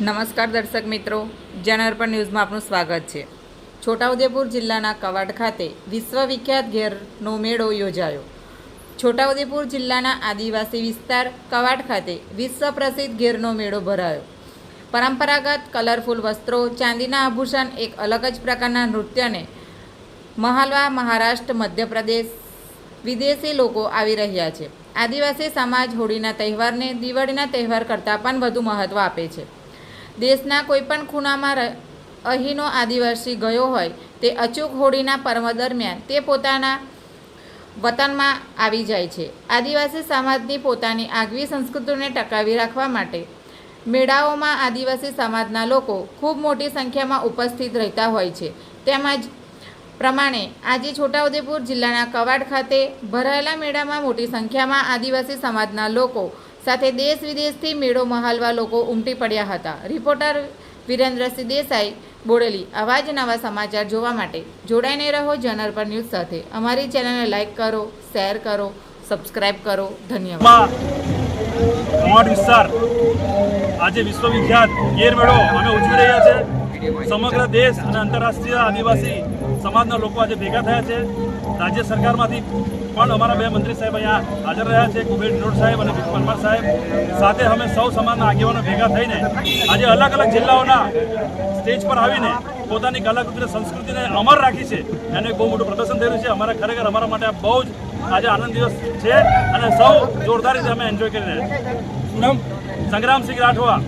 નમસ્કાર દર્શક મિત્રો જનઅર્પણ ન્યૂઝમાં આપનું સ્વાગત છે. છોટાઉદેપુર જિલ્લાના કવાડ ખાતે વિશ્વવિખ્યાત ઘેરનો મેળો યોજાયો. છોટાઉદેપુર જિલ્લાના આદિવાસી વિસ્તાર કવાડ ખાતે વિશ્વ પ્રસિદ્ધ ઘેરનો મેળો ભરાયો. પરંપરાગત કલરફુલ વસ્ત્રો, ચાંદીના આભૂષણ, એક અલગ જ પ્રકારના નૃત્યને મહાલવા મહારાષ્ટ્ર, મધ્યપ્રદેશ વિદેશી લોકો આવી રહ્યા છે. આદિવાસી સમાજ હોળીના તહેવારને દિવાળીના તહેવાર કરતાં પણ વધુ મહત્ત્વ આપે છે. દેશના કોઈપણ ખૂણામાં અહીંનો આદિવાસી ગયો હોય તે અચૂક હોળીના પર્વ દરમિયાન તે પોતાના વતનમાં આવી જાય છે. આદિવાસી સમાજની પોતાની આગવી સંસ્કૃતિને ટકાવી રાખવા માટે મેળાઓમાં આદિવાસી સમાજના લોકો ખૂબ મોટી સંખ્યામાં ઉપસ્થિત રહેતા હોય છે. તેમજ પ્રમાણે આજે છોટાઉદેપુર જિલ્લાના કવાડ ખાતે ભરાયેલા મેળામાં મોટી સંખ્યામાં આદિવાસી સમાજના લોકો સાથે દેશ વિદેશથી મેળો મહાલવા લોકો ઉમટી પડ્યા હતા. રિપોર્ટર વિરેન્દ્રસિંહ દેસાઈ, બોડેલી. આવા જ નવા સમાચાર જોવા માટે જોડાઈને રહો જનરપર ન્યૂઝ સાથે. અમારી ચેનલને લાઇક કરો, શેર કરો, સબસ્ક્રાઇબ કરો. ધન્યવાદ. વિસ્તાર આજે વિશ્વવિખ્યાત ગેરમેળો અમે ઉજવી રહ્યા છે. સમગ્ર દેશ અને આંતરરાષ્ટ્રીય આદિવાસી સમાજના લોકો આજે ભેગા થયા છે. રાજ્ય સરકારમાંથી પણ અમારા બે મંત્રી સાહેબ અહીંયા હાજર રહ્યા છે કુબેર નોડ સાહેબ અને પરમાર સાહેબ. સાથે અમે સૌ સમાજના આગેવાનો ભેગા થઈને આજે અલગ અલગ જિલ્લાઓના સ્ટેજ પર આવીને પોતાની કલાકૃતિને સંસ્કૃતિને અમર રાખી છે. એને બહુ મોટું પ્રદર્શન થયેલું છે. અમારા ખરેખર અમારા માટે બહુ જ આજે આનંદ દિવસ છે અને સૌ જોરદાર રીતે અમે એન્જોય કરી રહ્યા છીએ. સંગ્રામસિંહ રાઠવા.